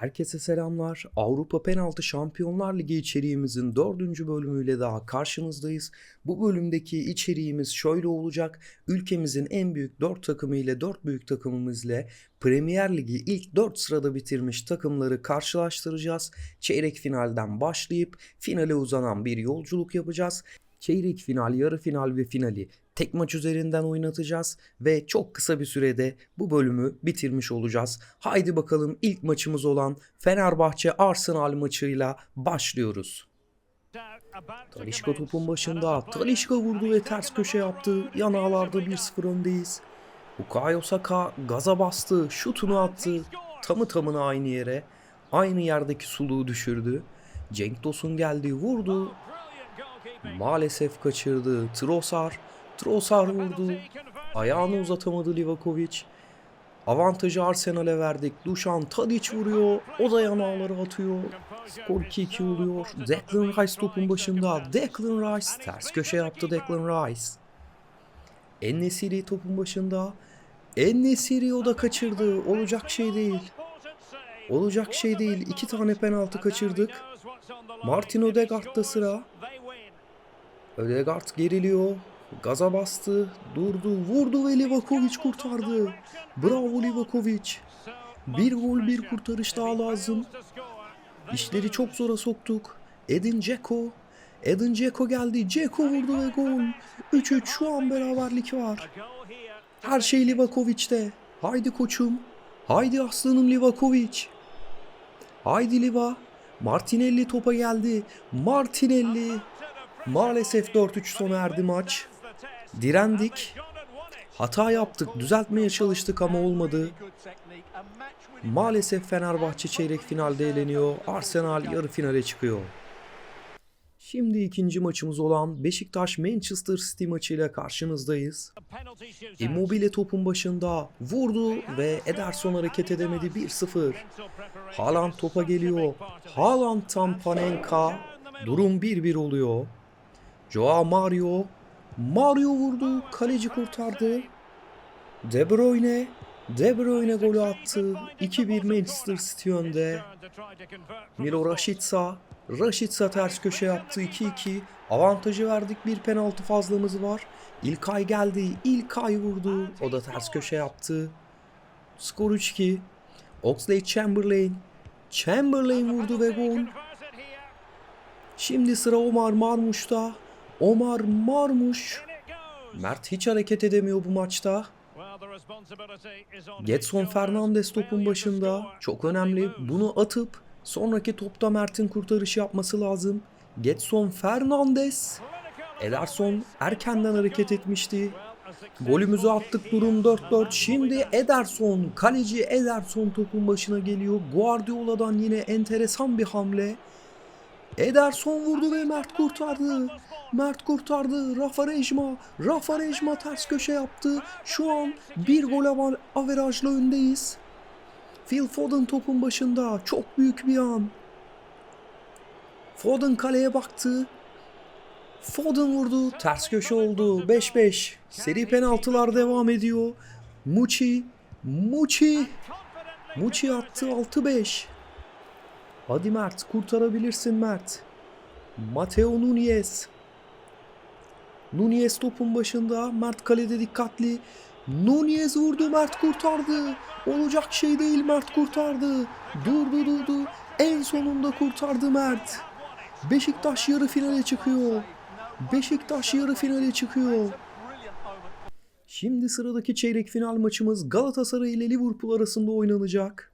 Herkese selamlar. Avrupa Penaltı Şampiyonlar Ligi içeriğimizin dördüncü bölümüyle daha karşınızdayız. Bu bölümdeki içeriğimiz şöyle olacak. Ülkemizin en büyük dört takımı ile dört büyük takımımızla Premier Ligi ilk dört sırada bitirmiş takımları karşılaştıracağız. Çeyrek finalden başlayıp finale uzanan bir yolculuk yapacağız. Çeyrek final, yarı final ve finali tek maç üzerinden oynatacağız ve çok kısa bir sürede bu bölümü bitirmiş olacağız. Haydi bakalım ilk maçımız olan Fenerbahçe Arsenal maçıyla başlıyoruz. Talişka topun başında. Talişka vurdu ve ters köşe yaptı. Yanağlarda 1-0 öndeyiz. Bukayo Saka gaza bastı. Şutunu attı. Tamı tamına aynı yere. Aynı yerdeki suluğu düşürdü. Cenk Tosun geldi vurdu. Maalesef kaçırdı. Trossard. Trossard vurdu. Ayağını uzatamadı Livakovic. Avantajı Arsenal'e verdik. Dušan Tadic vuruyor. O da yanağları atıyor. Skor 2-2 oluyor. Declan Rice topun başında. Declan Rice ters köşe yaptı Declan Rice. Ennesiri topun başında. Ennesiri o da kaçırdı. Olacak şey değil. Olacak şey değil. İki tane penaltı kaçırdık. Martin Odegaard'da sıra. Ödegaard geriliyor. Gaza bastı. Durdu. Vurdu ve Livakovic kurtardı. Bravo Livakovic. Bir gol bir kurtarış daha lazım. İşleri çok zora soktuk. Edin Dzeko. Edin Dzeko geldi. Dzeko vurdu ve gol. 3-3 şu an beraberlik var. Her şey Livakovic'te. Haydi koçum. Haydi aslanım Livakovic. Haydi Liva. Martinelli topa geldi. Martinelli. Maalesef 4-3 sona erdi maç. Direndik. Hata yaptık. Düzeltmeye çalıştık ama olmadı. Maalesef Fenerbahçe çeyrek finalde eleniyor. Arsenal yarı finale çıkıyor. Şimdi ikinci maçımız olan Beşiktaş Manchester City maçıyla karşınızdayız. Immobile topun başında vurdu ve Ederson hareket edemedi 1-0. Haaland topa geliyor. Haaland'tan Panenka. Durum 1-1 oluyor. Joao Mario. Mario vurdu. Kaleci kurtardı. De Bruyne. De Bruyne golü attı. 2-1 Manchester City önde. Milo Rashica. Rashica ters köşe yaptı 2-2. Avantajı verdik. Bir penaltı fazlamız var. İlkay geldi. İlkay vurdu. O da ters köşe yaptı. Skor 3-2. Oxlade Chamberlain. Chamberlain vurdu ve gol. Şimdi sıra Omar Marmuş'ta. Omar Marmuş. Mert hiç hareket edemiyor bu maçta. Getson Fernandes topun başında. Çok önemli. Bunu atıp sonraki topta Mert'in kurtarış yapması lazım. Getson Fernandes. Ederson erkenden hareket etmişti. Golümüzü attık durum 4-4. Şimdi Ederson, kaleci Ederson topun başına geliyor. Guardiola'dan yine enteresan bir hamle. Ederson vurdu ve Mert kurtardı. Mert kurtardı. Rafa Rejma. Rafa Rejma ters köşe yaptı. Şu an bir gol av- averajla öndeyiz. Phil Foden topun başında. Çok büyük bir an. Foden kaleye baktı. Foden vurdu. Ters köşe oldu. 5-5. Seri penaltılar devam ediyor. Muçi. Muçi. Muçi attı 6-5. Hadi Mert kurtarabilirsin Mert. Mateo Nunez. Nunez topun başında. Mert kalede dikkatli. Nunez vurdu Mert kurtardı. Olacak şey değil Mert kurtardı. Durdu durdu. En sonunda kurtardı Mert. Beşiktaş yarı finale çıkıyor. Beşiktaş yarı finale çıkıyor. Şimdi sıradaki çeyrek final maçımız Galatasaray ile Liverpool arasında oynanacak.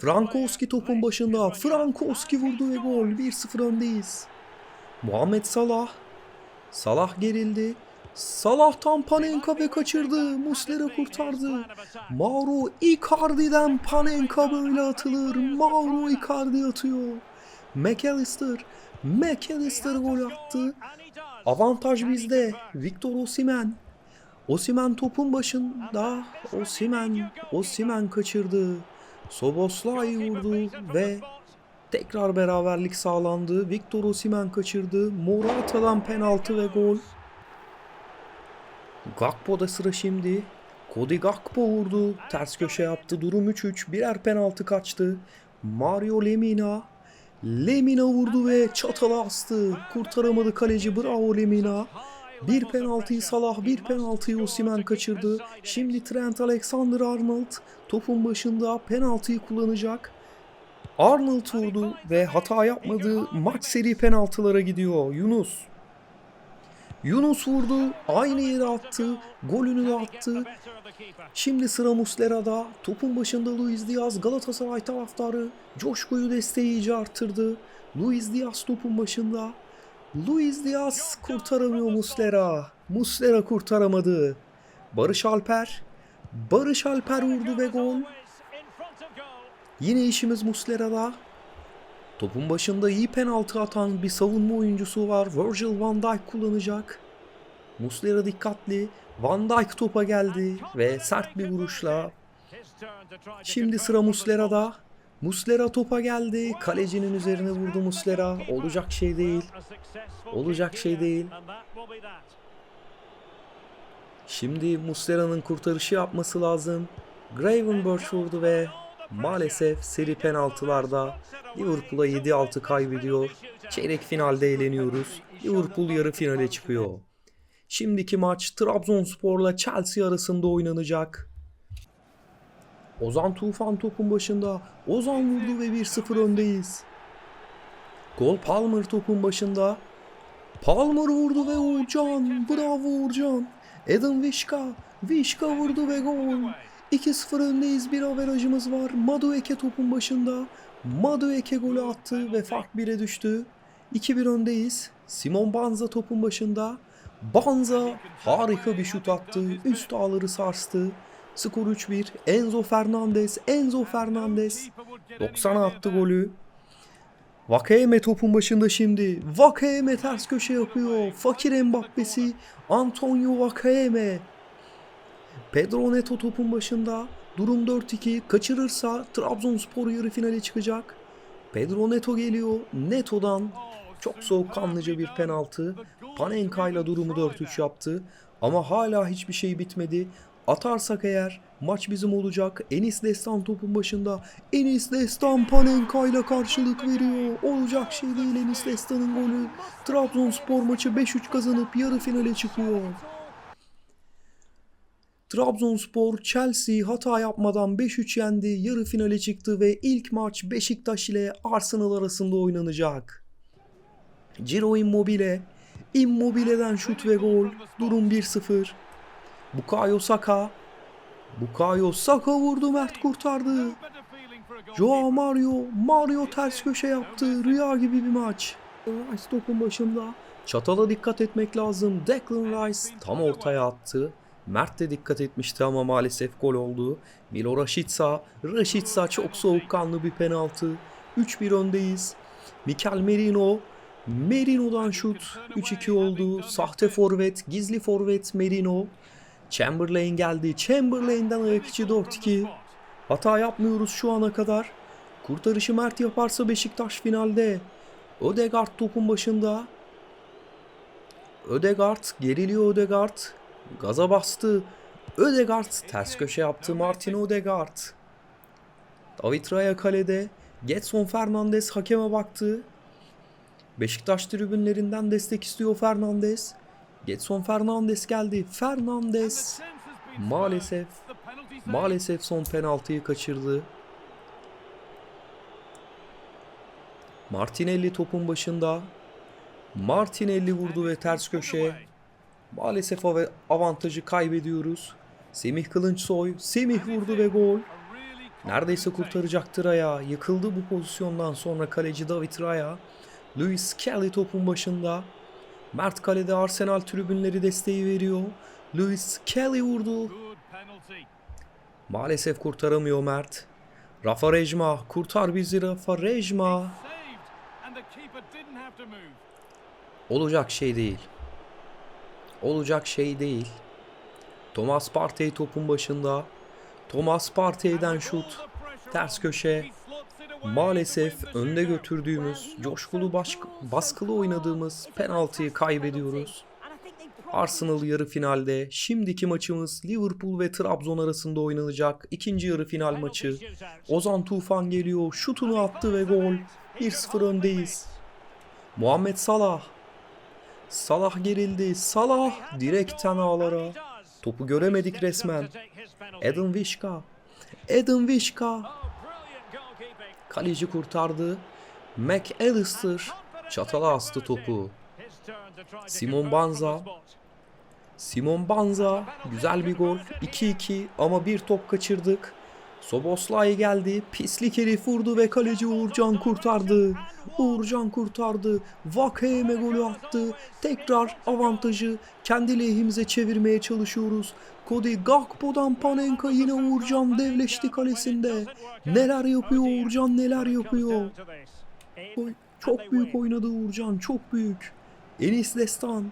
Frankowski topun başında. Frankowski vurdu ve gol. 1-0 öndeyiz. Muhammed Salah. Salah gerildi. Salah'tan Panenka ve kaçırdı. Muslera kurtardı. Mauro Icardi'den Panenka böyle atılır. Mauro Icardi atıyor. McAllister. McAllister gol attı. Avantaj bizde. Victor Osimhen. Osimhen topun başında. Osimhen. Osimhen kaçırdı. Soboslay vurdu ve tekrar beraberlik sağlandı. Victor Osimhen kaçırdı. Morata'dan penaltı ve gol. Gakpo'da sıra şimdi. Cody Gakpo vurdu. Ters köşe yaptı. Durum 3-3. Birer penaltı kaçtı. Mario Lemina. Lemina vurdu ve çatala astı. Kurtaramadı kaleci. Bravo Lemina. Bir penaltıyı Salah, bir penaltıyı Osimhen kaçırdı. Şimdi Trent Alexander-Arnold topun başında penaltıyı kullanacak. Arnold vurdu ve hata yapmadı. Maç seri penaltılara gidiyor. Yunus. Yunus vurdu. Aynı yere attı. Golünü de attı. Şimdi sıra Muslera'da. Topun başında Luis Diaz Galatasaray taraftarı coşkuyu desteği iyice arttırdı. Luis Diaz topun başında. Luis Diaz kurtaramıyor Muslera. Muslera kurtaramadı. Barış Alper. Barış Alper vurdu ve gol. Yine işimiz Muslera'da. Topun başında iyi penaltı atan bir savunma oyuncusu var. Virgil van Dijk kullanacak. Muslera dikkatli. Van Dijk topa geldi ve sert bir vuruşla. Şimdi sıra Muslera'da. Muslera topa geldi. Kalecinin üzerine vurdu Muslera. Olacak şey değil. Olacak şey değil. Şimdi Muslera'nın kurtarışı yapması lazım. Gravenberch vurdu ve maalesef seri penaltılarda Liverpool'a 7-6 kaybediyor. Çeyrek finalde eğleniyoruz. Liverpool yarı finale çıkıyor. Şimdiki maç Trabzonspor'la Chelsea arasında oynanacak. Ozan Tufan topun başında. Ozan vurdu ve 1-0 öndeyiz. Gol Palmer topun başında. Palmer vurdu ve Uğurcan. Bravo Uğurcan. Adam Vişka. Vişka vurdu ve gol. 2-0 öndeyiz. Bir averajımız var. Madueke topun başında. Madueke golü attı ve fark 1'e düştü. 2-1 öndeyiz. Simon Banza topun başında. Banza harika bir şut attı. Üst ağları sarstı. Skor 3-1. Enzo Fernandez. Enzo Fernandez. 90'a attı golü. Vakayeme topun başında şimdi. Vakayeme ters köşe yapıyor. Fakir Mbappe'si. Antonio Vakayeme. Pedro Neto topun başında. Durum 4-2. Kaçırırsa Trabzonspor yarı finale çıkacak. Pedro Neto geliyor. Neto'dan çok soğukkanlıca bir penaltı. Panenka ile durumu 4-3 yaptı. Ama hala hiçbir şey bitmedi. Atarsak eğer maç bizim olacak. Enis Destan topun başında. Enis Destan Panenka ile karşılık veriyor. Olacak şey değil Enis Destan'ın golü. Trabzonspor maçı 5-3 kazanıp yarı finale çıkıyor. Trabzonspor Chelsea hata yapmadan 5-3 yendi. Yarı finale çıktı ve ilk maç Beşiktaş ile Arsenal arasında oynanacak. Ciro Immobile. Immobile'den şut ve gol. Durum 1-0. Bukayo Saka. Bukayo Saka vurdu Mert kurtardı. Joao Mario. Mario ters köşe yaptı. Rüya gibi bir maç. Rice topun başında. Çatala dikkat etmek lazım. Declan Rice tam ortaya attı. Mert de dikkat etmişti ama maalesef gol oldu. Milo Rashica. Rashica çok soğukkanlı bir penaltı. 3-1 öndeyiz. Mikel Merino. Merino'dan şut. 3-2 oldu. Sahte forvet, gizli forvet Merino. Chamberlain geldi. Chamberlain'den ayak içi 4-2. Hata yapmıyoruz şu ana kadar. Kurtarışı Mert yaparsa Beşiktaş finalde. Ödegaard topun başında. Ödegaard geriliyor Ödegaard. Gaza bastı. Ödegaard ters köşe yaptı Martin Ödegaard. David Raya kalede. Getson Fernandes hakeme baktı. Beşiktaş tribünlerinden destek istiyor Fernandes. Getson Fernandes geldi. Fernandes maalesef maalesef son penaltıyı kaçırdı. Martinelli topun başında. Martinelli vurdu ve ters köşe. Maalesef av- avantajı kaybediyoruz. Semih Kılınçsoy, Semih vurdu ve gol. Neredeyse kurtaracaktı Raya. Yıkıldı bu pozisyondan sonra kaleci David Raya. Luis Kelly topun başında. Mert kalede Arsenal tribünleri desteği veriyor. Luis Kelly vurdu. Maalesef kurtaramıyor Mert. Rafa Rejma kurtar bizi Rafa Rejma. Olacak şey değil. Olacak şey değil. Thomas Partey topun başında. Thomas Partey'den şut. Ters köşe. Maalesef önde götürdüğümüz, coşkulu baş, baskılı oynadığımız penaltıyı kaybediyoruz. Arsenal yarı finalde. Şimdiki maçımız Liverpool ve Trabzon arasında oynanacak. İkinci yarı final maçı. Ozan Tufan geliyor. Şutunu attı ve gol. 1-0 öndeyiz. Muhammed Salah. Salah gerildi. Salah direkten ağlara. Topu göremedik resmen. Adam Vişka. Adam Vişka. Kaleci kurtardı. McAllister çatala astı topu. Simon Banza. Simon Banza güzel bir gol. 2-2 ama bir top kaçırdık. Soboslay geldi. Pislik herif vurdu ve kaleci Uğurcan kurtardı. Uğurcan kurtardı. Vakayeme golü attı. Tekrar avantajı kendi lehimize çevirmeye çalışıyoruz. Cody Gakpo'dan Panenka yine Uğurcan devleşti kalesinde. Neler yapıyor Uğurcan neler yapıyor. Çok büyük oynadı Uğurcan çok büyük. Enis Destan.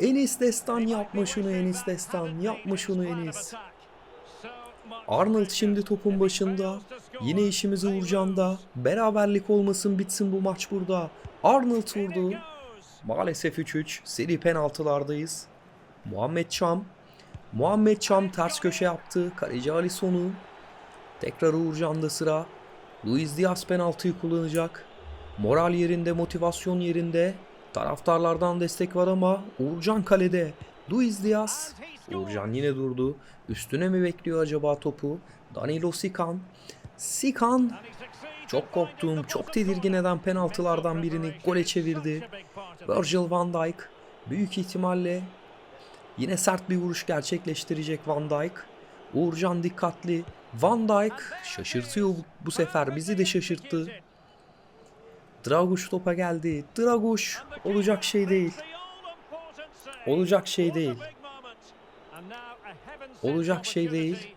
Enis Destan yapma şunu Enis Destan. Yapma şunu Enis. Arnold şimdi topun başında. Yine işimizi Uğurcan'da. Beraberlik olmasın bitsin bu maç burada. Arnold vurdu. Maalesef 3-3. Seri penaltılardayız. Muhammed Çam. Muhammed Çam ters köşe yaptı. Kaleci Alisson'u. Tekrar Uğurcan'da sıra. Luis Diaz penaltıyı kullanacak. Moral yerinde, motivasyon yerinde. Taraftarlardan destek var ama Uğurcan kalede. Luis Diaz. Uğurcan yine durdu. Üstüne mi bekliyor acaba topu? Danilo Sikan. Sikan çok korktuğum, çok tedirgin eden penaltılardan birini gole çevirdi. Virgil van Dijk büyük ihtimalle yine sert bir vuruş gerçekleştirecek Van Dijk. Uğurcan dikkatli. Van Dijk şaşırtıyor bu, sefer bizi de şaşırttı. Draguş topa geldi. Draguş olacak şey değil. Olacak şey değil. Olacak şey değil.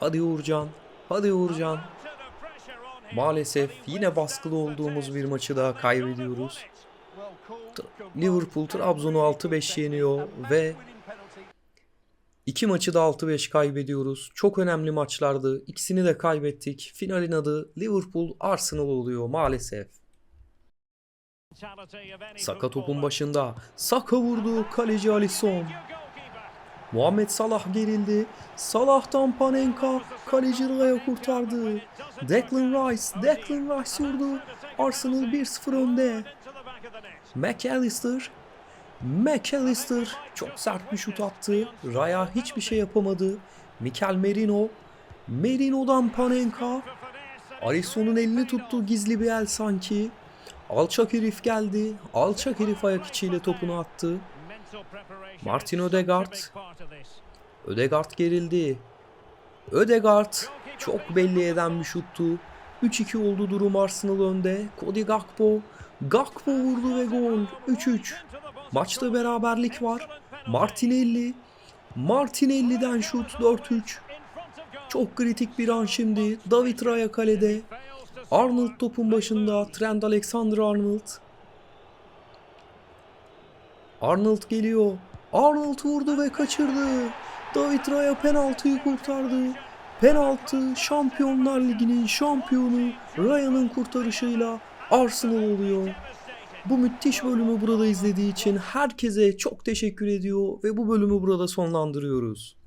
Hadi Uğurcan. Hadi Uğurcan. Maalesef yine baskılı olduğumuz bir maçı daha kaybediyoruz. Liverpool Trabzon'u 6-5 yeniyor ve iki maçı da 6-5 kaybediyoruz. Çok önemli maçlardı. İkisini de kaybettik. Finalin adı Liverpool Arsenal oluyor maalesef. Saka topun başında. Saka vurdu. Kaleci Alisson. Muhammed Salah gerildi. Salah'tan Panenka. Kaleci Raya kurtardı. Declan Rice. Declan Rice vurdu. Arsenal 1-0 önde. McAllister. McAllister çok sert bir şut attı. Raya hiçbir şey yapamadı. Mikel Merino. Merino'dan Panenka. Alisson'un elini tuttu gizli bir el sanki. Alçak herif geldi. Alçak herif ayak içiyle topunu attı. Martin Ödegaard. Ödegaard gerildi. Ödegaard çok belli eden bir şuttu. 3-2 oldu durum Arsenal önde. Cody Gakpo. Gakpo vurdu ve gol. 3-3. Maçta beraberlik var. Martinelli. Martinelli'den şut 4-3. Çok kritik bir an şimdi. David Raya kalede. Arnold topun başında. Trent Alexander-Arnold. Arnold geliyor. Arnold vurdu ve kaçırdı. David Raya penaltıyı kurtardı. Penaltı Şampiyonlar Ligi'nin şampiyonu Raya'nın kurtarışıyla Arsenal oluyor. Bu müthiş bölümü burada izlediği için herkese çok teşekkür ediyor ve bu bölümü burada sonlandırıyoruz.